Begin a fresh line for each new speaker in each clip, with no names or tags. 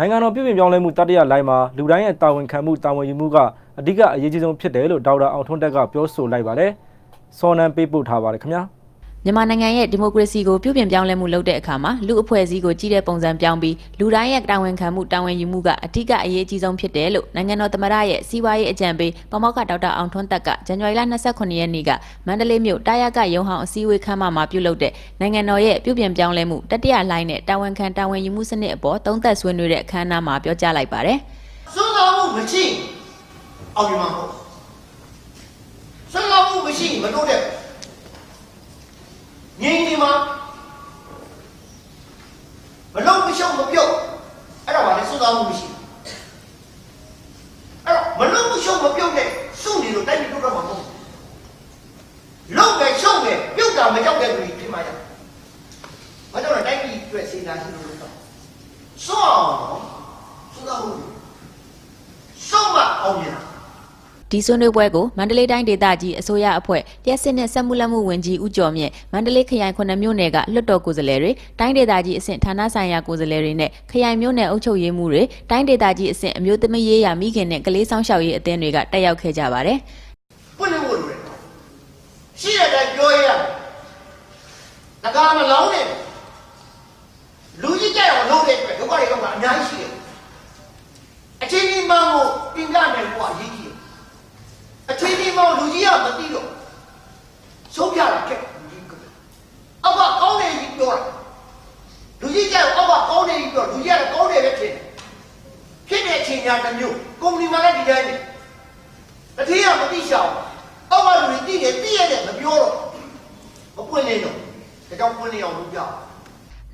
နိုင်ငံတော်ပြည်ပြင်ပြောင်းလဲမှုတတိယလိုင်းမှာလူတိုင်းရဲ့တာဝန်ခံမှုတာဝန်ယူမှုကအဓိကအရေးကြီးဆုံးဖြစ်တယ်လို့ဒေါက်တာအောင်ထွန်းတက်ကပြောဆိုလိုက်ပါတယ်။စောနန်းပေးပို့ထားပါတယ်ခင်ဗျာ။
မြန်မာနိုင်ငံရဲ့ဒီမိုကရေစီကိုပြုပြင်ပြောင်းလဲမှုလုပ်တဲ့အခါမှာလူအဖွဲ့အစည်းကိုကြီးတဲ့ပုံစံပြောင်းပြီးလူတိုင်းရဲ့တာဝန်ခံမှုတာဝန်ယူမှုကအထူးအရေးကြီးဆုံးဖြစ်တယ်လို့နိုင်ငံတော်သမ္မတရဲ့စီးပွားရေးအကြံပေးပမောက္ခဒေါက်တာအောင်ထွန်းသက်ကဇန်နဝါရီလ29ရက်နေ့ကမန္တလေးမြို့တာယာကရုံဟောင်းအစည်းအဝေးခန်းမမှာပြုလုပ်တဲ့နိုင်ငံတော်ရဲ့ပြုပြင်ပြောင်းလဲမှုတတိယလိုင်းနဲ့တာဝန်ခံတာဝန်ယူမှုစနစ်အပေါ်သုံးသပ်ဆွေးနွေးတဲ့အခမ်းအနားမှာပြောကြားလိုက်ပါတယ်
စွမ်းဆောင်မှုမရှိအောင်မြင်မှာမဟုတ်စွမ်းဆောင်မှုမရှိမတို့တဲ့ငြိ မ်နေမှာမလုံးမရှုံမပြုတ်အဲ့ဒါပါလေစွမ်းဆောင်မှုမရှိအဲ့တော့မလုံးမရှုံမပြုတ်တဲ့စုနေလို့တိုက်ပြီးတို့တော့မှာမဟုတ်လုံးပဲရှုံပဲပြုတ်တာမကြောက်တဲ့လူကြီးဖြစ်မှာရမကြောက်တဲ့တိုက်ပြီးအတွက်စေနာရှိလို့လို့တော့စွမ်းအောင်နော်စွမ်းဆောင်မှုဆုံးမအောင်မြင်တာ
ဒီဆွေးနွေးပွဲကိုမန္တလေးတိုင်းဒေသကြီးအစိုးရအဖွဲ့လျှက်စစ်နဲ့စက်မှုလက်မှုဝန်ကြီးဦးကျော်မြင့်မန္တလေးခရိုင်ခုနှစ်မြို့နယ်ကလွှတ်တော်ကိုယ်စားလှယ်တွေတိုင်းဒေသကြီးအဆင့်ဌာနဆိုင်ရာကိုယ်စားလှယ်တွေနဲ့ခရိုင်မြို့နယ်အုပ်ချုပ်ရေးမှူးတွေတိုင်းဒေသကြီးအဆင့်အမျိုးသမီးရေးရာမိခင်နဲ့ကလေးဆောင်ရှောက်ရေးအသင်းတွေကတက်ရောက်ခဲ့ကြပါတယ်
ပွင့်လင်းဖို့လိုတယ်ရှိတဲ့အတိုင်းပြောရရတယ်ငကားမလောင်းနဲ့လူကြီးကြိုက်အောင်လုပ်တဲ့အတွက်ဒုက္ခတွေတော့အများကြီးရှိတယ်အချင်းကြီးမှန်းကိုတင်ပြနိုင်ဖို့အရေးကြီးတယ်အချင်းကြီးမှန်းလူကြီးကမသိတော့ ဆုံးပြတာကဲလူကြီးကအောက်ကကောင်းတယ်ကြီးပြောတာလူကြီးကြိုက်အောက်ကကောင်းတယ်ကြီးပြောလူကြီးကကောင်းတယ်ပဲဖြစ်တယ်ဖြစ်တဲ့အချိန်ညာတစ်မျိုးကုမ္ပဏီမှာလည်းဒီတိုင်းပဲတတိယမသိရှောင်အောက်ကလူတွေသိတယ်သိရတယ်မပြောတော့မပွင့်နေတော့ဒါကြောင့်ပွင့်နေအောင်လုပ်ကြအောင်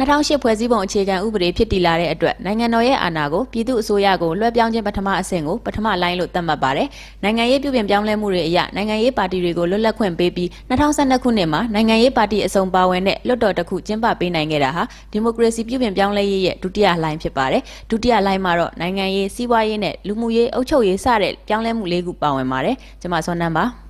2008ဖွဲ့စည်းပုံအခြေခံဥပဒေဖြစ်တည်လာတဲ့အတွက်နိုင်ငံတော်ရဲ့အာဏာကိုပြည်သူ့အစိုးရကိုလွှဲပြောင်းခြင်းပထမအဆင့်ကိုပထမလိုင်းလို့သတ်မှတ်ပါတယ်။နိုင်ငံရေးပြုပြင်ပြောင်းလဲမှုတွေအရနိုင်ငံရေးပါတီတွေကိုလွတ်လပ်ခွင့်ပေးပြီး2012ခုနှစ်မှာနိုင်ငံရေးပါတီအစုံပါဝင်တဲ့လွှတ်တော်တစ်ခုကျင်းပပေးနိုင်ခဲ့တာဟာဒီမိုကရေစီပြုပြင်ပြောင်းလဲရေးရဲ့ဒုတိယလိုင်းဖြစ်ပါတယ်။ဒုတိယလိုင်းမှာတော့နိုင်ငံရေးစီးပွားရေးနဲ့လူမှုရေးအုပ်ချုပ်ရေးစတဲ့ပြောင်းလဲမှုလေးခုပါဝင်ပါတယ်။ကျွန်မစောနန်းပါ။